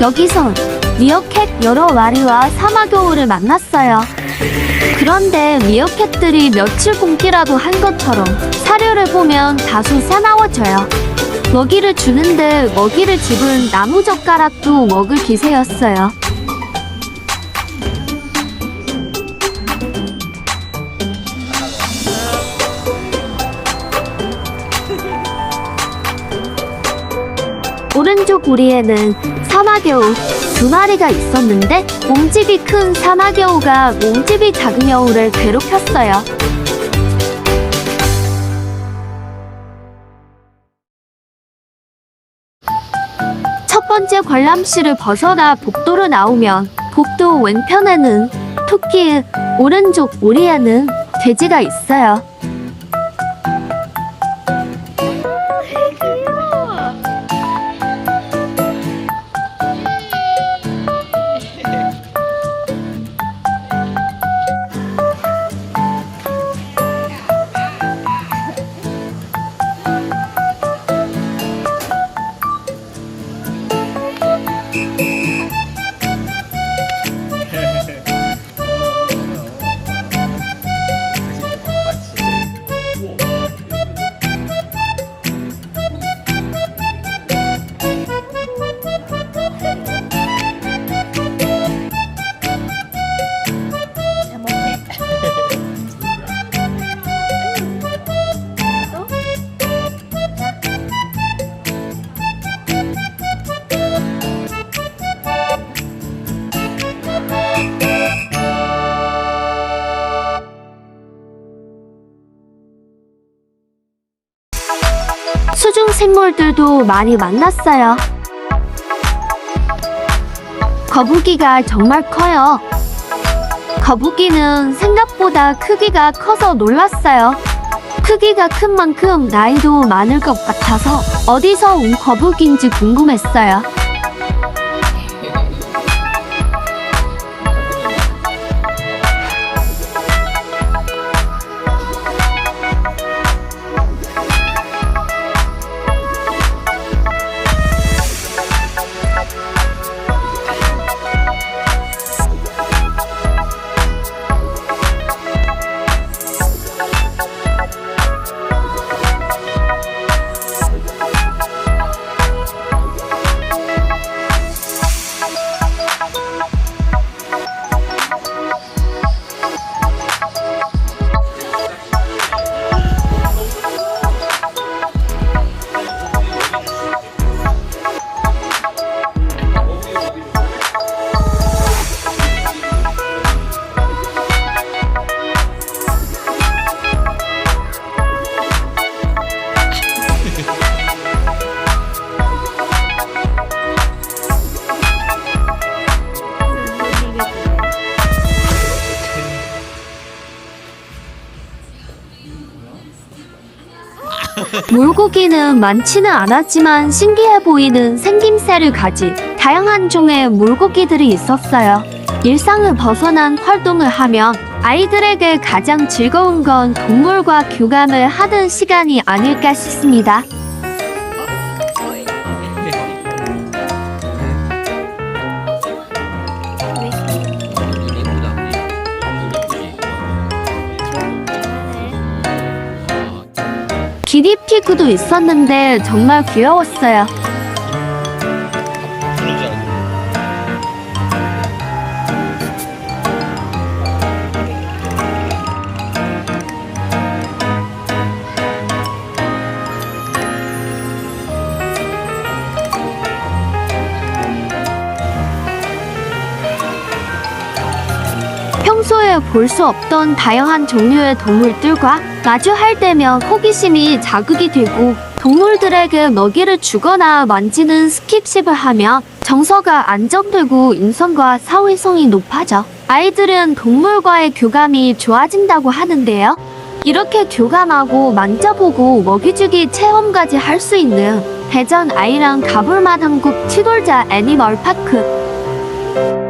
여기선 미어캣 여러 마리와 사마교우를 만났어요. 그런데 미어캣들이 며칠 굶기라도 한 것처럼 사료를 보면 다소 사나워져요. 먹이를 주는데 먹이를 집은 나무젓가락도 먹을 기세였어요. 오른쪽 우리에는 사마겨우 두 마리가 있었는데 몸집이 큰 사마겨우가 몸집이 작은 여우를 괴롭혔어요. 첫 번째 관람실을 벗어나 복도로 나오면 복도 왼편에는 토끼, 오른쪽 우리에는 돼지가 있어요. 수중 생물들도 많이 만났어요. 거북이가 정말 커요. 거북이는 생각보다 크기가 커서 놀랐어요. 크기가 큰 만큼 나이도 많을 것 같아서 어디서 온 거북인지 궁금했어요. 물고기는 많지는 않았지만 신기해 보이는 생김새를 가진 다양한 종의 물고기들이 있었어요. 일상을 벗어난 활동을 하면 아이들에게 가장 즐거운 건 동물과 교감을 하는 시간이 아닐까 싶습니다. 기니피그도 있었는데 정말 귀여웠어요. 평소에 볼 수 없던 다양한 종류의 동물들과 마주할 때면 호기심이 자극이 되고 동물들에게 먹이를 주거나 만지는 스킵십을 하면 정서가 안정되고 인성과 사회성이 높아져 아이들은 동물과의 교감이 좋아진다고 하는데요. 이렇게 교감하고 만져보고 먹이주기 체험까지 할 수 있는 대전 아이랑 가볼 만한 곳 치돌자 애니멀 파크